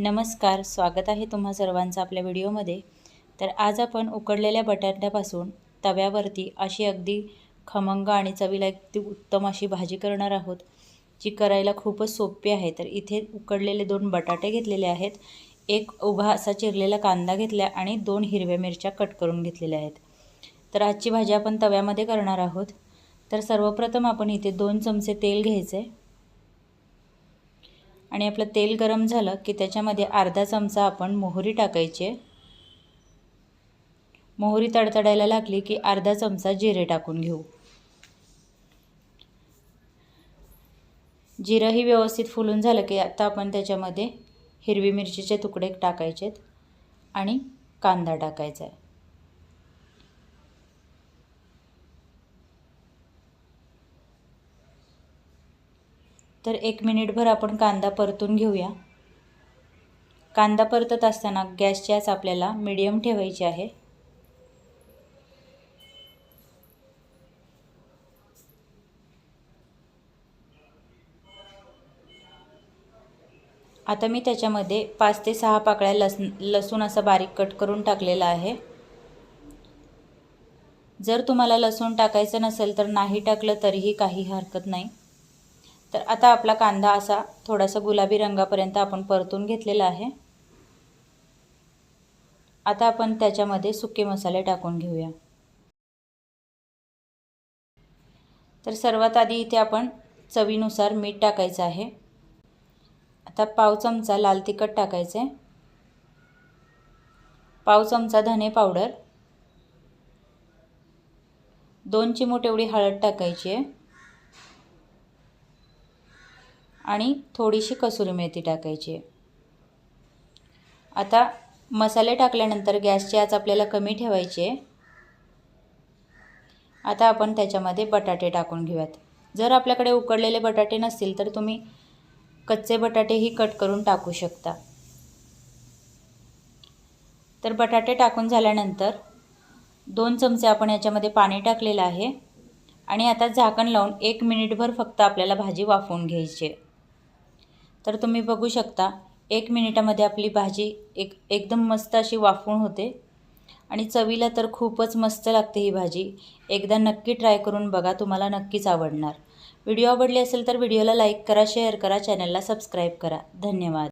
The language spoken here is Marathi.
नमस्कार स्वागत आहे तुम्हा सर्वांचं आपल्या व्हिडिओमध्ये. तर आज आपण उकडलेल्या बटाट्यापासून तव्यावरती अशी अगदी खमंग आणि चवीला अगदी उत्तम अशी भाजी करणार आहोत जी करायला खूपच सोपी आहे. तर इथे उकडलेले दोन बटाटे घेतलेले आहेत. एक उभा असा चिरलेला कांदा घेतला आणि दोन हिरव्या मिरच्या कट करून घेतलेल्या आहेत. तर आजची भाजी आपण तव्यामध्ये करणार आहोत. तर सर्वप्रथम आपण इथे दोन चमचे तेल घ्यायचे. आणि आपलं तेल गरम झालं की त्याच्यामध्ये अर्धा चमचा आपण मोहरी टाकायची मोहरी तडतडायला लागली की अर्धा चमचा जिरे टाकून घेऊ. जिरंही व्यवस्थित फुलून झालं की आता आपण त्याच्यामध्ये हिरवी मिरचीचे तुकडे टाकायचेत आणि कांदा टाकायचा आहे. तर एक मिनिटभर आपण कांदा परतून घेऊया. कांदा परतत असताना गॅसची आच आपल्याला मीडियम ठेवायची आहे. आता मी त्याच्यामध्ये पाच ते सहा पाकळ्या लस लसूण असं बारीक कट करून टाकलेला आहे. जर तुम्हाला लसूण टाकायचं नसेल तर नाही टाकलं तरीही काही हरकत नाही. तर आता आपला कांदा असा थोडासा गुलाबी रंगापर्यंत आपण परतून घेतलेला आहे. आता आपण त्याच्यामध्ये सुके मसाले टाकून घेऊया. तर सर्वात आधी इथे आपण चवीनुसार मीठ टाकायचं आहे. आता पाव चमचा लाल तिखट टाकायचे पाव चमचा धने पावडर. दोन चिमूट एवढी हळद टाकायची आहे. आणि थोडीशी कसुरी मेथी टाकायची आहे. आता मसाले टाकल्यानंतर गॅसची आज आपल्याला कमी ठेवायची आहे. आता आपण त्याच्यामध्ये बटाटे टाकून घेऊयात. जर आपल्याकडे उकडलेले बटाटे नसतील तर तुम्ही कच्चे बटाटेही कट करून टाकू शकता. तर बटाटे टाकून झाल्यानंतर दोन चमचे आपण याच्यामध्ये पाणी टाकलेलं आहे. आणि आता झाकण लावून एक मिनिटभर फक्त आपल्याला भाजी वाफवून घ्यायची आहे. तर तुम्ही बघू शकता एक मिनिटामध्ये आपली भाजी एक एकदम मस्त अशी वाफवून होते. आणि चवीला तर खूपच मस्त लागते ही भाजी. एकदा नक्की ट्राय करून बघा तुम्हाला नक्कीच आवडणार. व्हिडिओ आवडली असेल तर व्हिडिओला लाईक करा शेअर करा चॅनलला सबस्क्राईब करा. धन्यवाद.